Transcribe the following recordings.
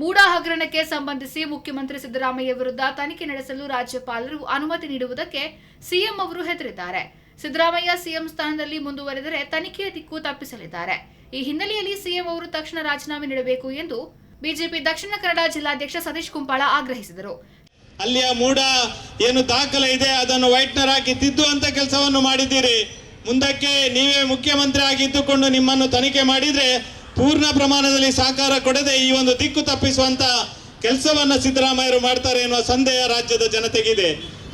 ಮೂಡಾ ಹಗರಣಕ್ಕೆ ಸಂಬಂಧಿಸಿ ಮುಖ್ಯಮಂತ್ರಿ ಸಿದ್ದರಾಮಯ್ಯ ವಿರುದ್ಧ ತನಿಖೆ ನಡೆಸಲು ರಾಜ್ಯಪಾಲರು ಅನುಮತಿ ನೀಡುವುದಕ್ಕೆ ಸಿಎಂ ಅವರು ಹೆದರಿದ್ದಾರೆ. ಸಿದ್ದರಾಮಯ್ಯ ಸಿಎಂ ಸ್ಥಾನದಲ್ಲಿ ಮುಂದುವರೆದರೆ ತನಿಖೆಯ ದಿಕ್ಕು ತಪ್ಪಿಸಲಿದ್ದಾರೆ. ಈ ಹಿನ್ನೆಲೆಯಲ್ಲಿ ಸಿಎಂ ಅವರು ತಕ್ಷಣ ರಾಜೀನಾಮೆ ನೀಡಬೇಕು ಎಂದು ಬಿಜೆಪಿ ದಕ್ಷಿಣ ಕನ್ನಡ ಜಿಲ್ಲಾಧ್ಯಕ್ಷ ಸತೀಶ್ ಕುಂಪಾಳ ಆಗ್ರಹಿಸಿದರು. ಅಲ್ಲಿಯ ಮೂಡ ಏನು ದಾಖಲೆ ಇದೆ, ಅದನ್ನು ವೈಟ್ನರ್ ಹಾಕಿ ತಿದ್ದುವಂತ ಕೆಲಸವನ್ನು ಮಾಡಿದ್ದೀರಿ. ಮುಂದಕ್ಕೆ ನೀವೇ ಮುಖ್ಯಮಂತ್ರಿ ಆಗಿದ್ದುಕೊಂಡು ನಿಮ್ಮನ್ನು ತನಿಖೆ ಮಾಡಿದ್ರೆ ಪೂರ್ಣ ಪ್ರಮಾಣದಲ್ಲಿ ಸಹಕಾರ ಕೊಡದೆ ಈ ಒಂದು ದಿಕ್ಕು ತಪ್ಪಿಸುವಂತ ಕೆಲಸವನ್ನ ಸಿದ್ದರಾಮಯ್ಯರು ಮಾಡ್ತಾರೆ ಎನ್ನುವ ಸಂದೇಹ ರಾಜ್ಯದ ಜನತೆಗಿದೆ.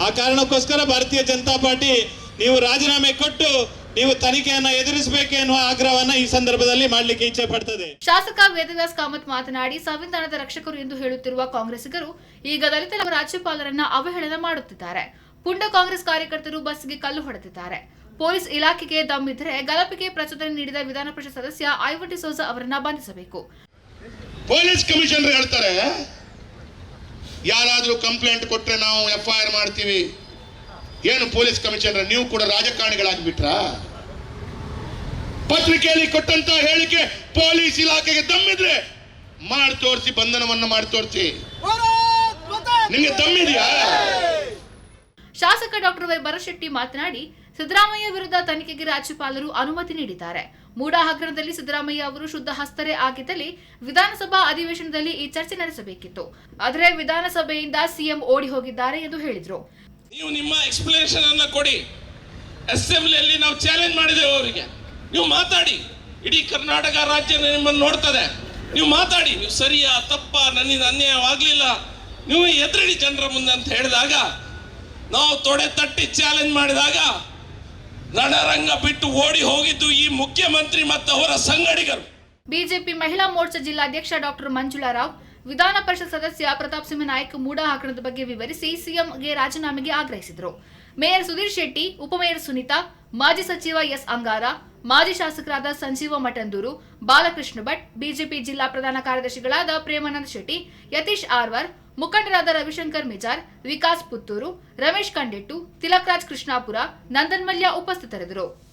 ಆ ಕಾರಣಕ್ಕೋಸ್ಕರ ಭಾರತೀಯ ಜನತಾ ಪಾರ್ಟಿ ನೀವು ರಾಜೀನಾಮೆ ಕೊಟ್ಟು ನೀವು ತನಿಖೆಯನ್ನ ಎದುರಿಸಬೇಕು ಎನ್ನುವ ಆಗ್ರಹವನ್ನ ಈ ಸಂದರ್ಭದಲ್ಲಿ ಮಾಡಲಿಕ್ಕೆ ಇಚ್ಛೆ ಪಡ್ತದೆ. ಶಾಸಕ ವೇದವ್ಯಾಸ್ ಕಾಮತ್ ಮಾತನಾಡಿ, ಸಂವಿಧಾನದ ರಕ್ಷಕರು ಎಂದು ಹೇಳುತ್ತಿರುವ ಕಾಂಗ್ರೆಸ್ಸಿಗರು ಈಗ ದಲಿತ ರಾಜ್ಯಪಾಲರನ್ನ ಅವಹೇಳನ ಮಾಡುತ್ತಿದ್ದಾರೆ. ಪುಂಡ ಕಾಂಗ್ರೆಸ್ ಕಾರ್ಯಕರ್ತರು ಬಸ್ಗೆ ಕಲ್ಲು ಹೊಡೆದಿದ್ದಾರೆ. ಪೊಲೀಸ್ ಇಲಾಖೆಗೆ ದಮ್ಮಿದ್ರೆ ಗಲಭೆಗೆ ಪ್ರಚೋದನೆ ನೀಡಿದ ವಿಧಾನ ಪರಿಷತ್ ಸದಸ್ಯ ಐವಟಿ ಸೋಜಾ ಅವರನ್ನ ಬಂಧಿಸಬೇಕು. ಪೊಲೀಸ್ ಕಮಿಷನರ್ ಹೇಳ್ತಾರೆ ಯಾರಾದರೂ ಕಂಪ್ಲೇಂಟ್ ಕೊಟ್ರೆ ನಾವು ಎಫ್ ಐ ಆರ್ ಮಾಡ್ತೀವಿ. ಏನು ಪೊಲೀಸ್ ಕಮಿಷನರ್ ನೀವು ಕೂಡ ರಾಜಕಾರಣಿಗಳಾಗಿಬಿಟ್ರ? ಪತ್ರಿಕೆಯಲ್ಲಿ ಕೊಟ್ಟಂತ ಹೇಳಿಕೆ ಪೊಲೀಸ್ ಇಲಾಖೆಗೆ ದಮ್ಮಿದ್ರೆ ಮಾಡಿ ತೋರಿಸಿ ಬಂಧನವನ್ನ ಮಾಡಿ ತೋರಿಸಿ. ನಿಮಗೆ ದಮ್ಮಿದ್ಯಾ ಶಾಸಕ ಡಾಕ್ಟರ್ ವೈ ಭರಶೆಟ್ಟಿ ಮಾತನಾಡಿ ಸಿದ್ದರಾಮಯ್ಯ ವಿರುದ್ಧ ತನಿಖೆಗೆ ರಾಜ್ಯಪಾಲರು ಅನುಮತಿ ನೀಡಿದ್ದಾರೆ. ಮೂಡಾ ಹಗರಣದಲ್ಲಿ ಸಿದ್ದರಾಮಯ್ಯ ಅವರು ಶುದ್ಧ ಹಸ್ತರೇ ಆಗಿದ್ದಲ್ಲಿ ವಿಧಾನಸಭಾ ಅಧಿವೇಶನದಲ್ಲಿ ಈ ಚರ್ಚೆ ನಡೆಸಬೇಕಿತ್ತು. ಆದರೆ ವಿಧಾನಸಭೆಯಿಂದ ಸಿಎಂ ಓಡಿ ಹೋಗಿದ್ದಾರೆ ಎಂದು ಹೇಳಿದರು. ನೀವು ನಿಮ್ಮ ಎಕ್ಸ್ಪ್ಲನೇಷನ್ ಅನ್ನ ಕೊಡಿ. ಅಸೆಂಬ್ಲಿಯಲ್ಲಿ ನಾವು ಚಾಲೆಂಜ್ ಮಾಡಿದ್ದೇವೆ ಅವರಿಗೆ. ನೀವು ಮಾತಾಡಿ. ಇಡೀ ಕರ್ನಾಟಕ ರಾಜ್ಯ ನಿಮ್ಮನ್ನು ನೋಡ್ತದೆ. ನೀವು ಮಾತಾಡಿ. ನೀವು ಸರಿಯಾ, ತಪ್ಪ, ನನ್ನಿಂದ ಅನ್ಯಾಯವಾಗಲಿಲ್ಲ ನೀವು ಎದುರಿಡಿ ಜನರ ಮುಂದೆ ಅಂತ ಹೇಳಿದಾಗ, ನಾವು ತೊಡೆ ತಟ್ಟಿ ಚಾಲೆಂಜ್ ಮಾಡಿದಾಗ ರಣರಂಗ ಬಿಟ್ಟು ಓಡಿ ಹೋಗಿದ್ದು ಈ ಮುಖ್ಯಮಂತ್ರಿ ಮತ್ತು ಅವರ ಸಂಗಡಿಗರು. ಬಿಜೆಪಿ ಮಹಿಳಾ ಮೋರ್ಚಾ ಜಿಲ್ಲಾಧ್ಯಕ್ಷ ಡಾಕ್ಟರ್ ಮಂಜುಳಾ ರಾವ್, ವಿಧಾನ ಪರಿಷತ್ ಸದಸ್ಯ ಪ್ರತಾಪ್ ಸಿಂಹ ನಾಯ್ಕ್ ಮೂಡಾ ಹಾಕಣದ ಬಗ್ಗೆ ವಿವರಿಸಿ ಸಿಎಂಗೆ ರಾಜೀನಾಮೆಗೆ ಆಗ್ರಹಿಸಿದರು. ಮೇಯರ್ ಸುಧೀರ್ ಶೆಟ್ಟಿ ಉಪಮೇಯರ್ ಸುನೀತಾ, ಮಾಜಿ ಸಚಿವ ಎಸ್ ಅಂಗಾರ ಮಾಜಿ ಶಾಸಕರಾದ ಸಂಜೀವ ಮಠಂದೂರು, ಬಾಲಕೃಷ್ಣ ಭಟ್, ಬಿಜೆಪಿ ಜಿಲ್ಲಾ ಪ್ರಧಾನ ಕಾರ್ಯದರ್ಶಿಗಳಾದ ಪ್ರೇಮಾನಂದ ಶೆಟ್ಟಿ, ಯತೀಶ್ ಆರ್ವರ್, ಮುಖಂಡರಾದ ರವಿಶಂಕರ್ ಮಿಜಾರ್, ವಿಕಾಸ್ ಪುತ್ತೂರು, ರಮೇಶ್ ಕಂಡೆಟ್ಟು, ತಿಲಕ್ರಾಜ್ ಕೃಷ್ಣಾಪುರ, ನಂದನ್ ಮಲ್ಯ ಉಪಸ್ಥಿತರಿದ್ದರು.